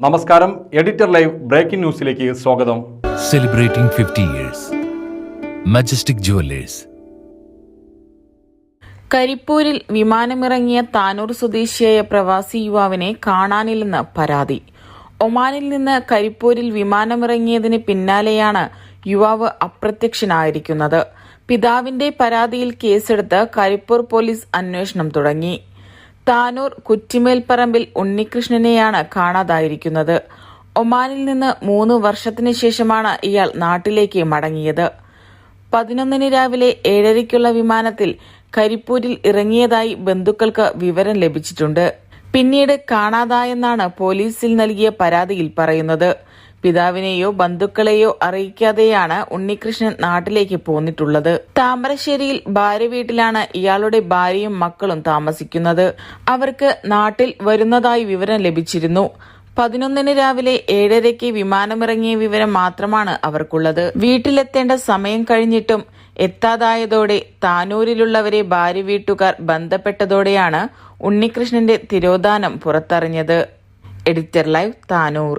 നമസ്കാരം editor live breaking ന്യൂസിലേക്ക് സ്വാഗതം. സെലിബ്രേറ്റിംഗ് 50 ഇയേഴ്സ് മജസ്റ്റിക് ജുവല്ലേഴ്സ് കരിപ്പൂരിൽ വിമാനമിറങ്ങിയ താനൂർ സ്വദേശിയായ പ്രവാസി യുവാവിനെ കാണാനില്ലെന്ന് പരാതി. ഒമാനിൽ നിന്ന് കരിപ്പൂരിൽ വിമാനമിറങ്ങിയതിന് പിന്നാലെയാണ് യുവാവ് അപ്രത്യക്ഷനായിരിക്കുന്നത്. പിതാവിന്റെ പരാതിയിൽ കേസെടുത്ത് കരിപ്പൂർ പോലീസ് അന്വേഷണം തുടങ്ങി. താനൂർ കുറ്റിമേൽപ്പറമ്പിൽ ഉണ്ണികൃഷ്ണനെയാണ് കാണാതായിരിക്കുന്നത്. ഒമാനിൽ നിന്ന് മൂന്ന് വർഷത്തിനു ശേഷമാണ് ഇയാൾ നാട്ടിലേക്ക് മടങ്ങിയത്. പതിനൊന്നിന് രാവിലെ ഏഴരയ്ക്കുള്ള വിമാനത്തിൽ കരിപ്പൂരിൽ ഇറങ്ങിയതായി ബന്ധുക്കൾക്ക് വിവരം ലഭിച്ചിട്ടുണ്ട്. പിന്നീട് കാണാതായെന്നാണ് പോലീസിൽ നൽകിയ പരാതിയിൽ പറയുന്നത്. പിതാവിനെയോ ബന്ധുക്കളെയോ അറിയിക്കാതെയാണ് ഉണ്ണികൃഷ്ണൻ നാട്ടിലേക്ക് പോന്നിട്ടുള്ളത്. താമരശ്ശേരിയിൽ ഭാര്യ വീട്ടിലാണ് ഇയാളുടെ ഭാര്യയും മക്കളും താമസിക്കുന്നത്. അവർക്ക് നാട്ടിൽ വരുന്നതായി വിവരം ലഭിച്ചിരുന്നു. പതിനൊന്നിന് രാവിലെ ഏഴരയ്ക്ക് വിമാനമിറങ്ങിയ വിവരം മാത്രമാണ് അവർക്കുള്ളത്. വീട്ടിലെത്തേണ്ട സമയം കഴിഞ്ഞിട്ടും എത്താതായതോടെ താനൂരിലുള്ളവരെ ഭാര്യ വീട്ടുകാർ ബന്ധപ്പെട്ടതോടെയാണ് ഉണ്ണികൃഷ്ണന്റെ തിരോധാനം പുറത്തറിഞ്ഞത്. Editor live Tanur.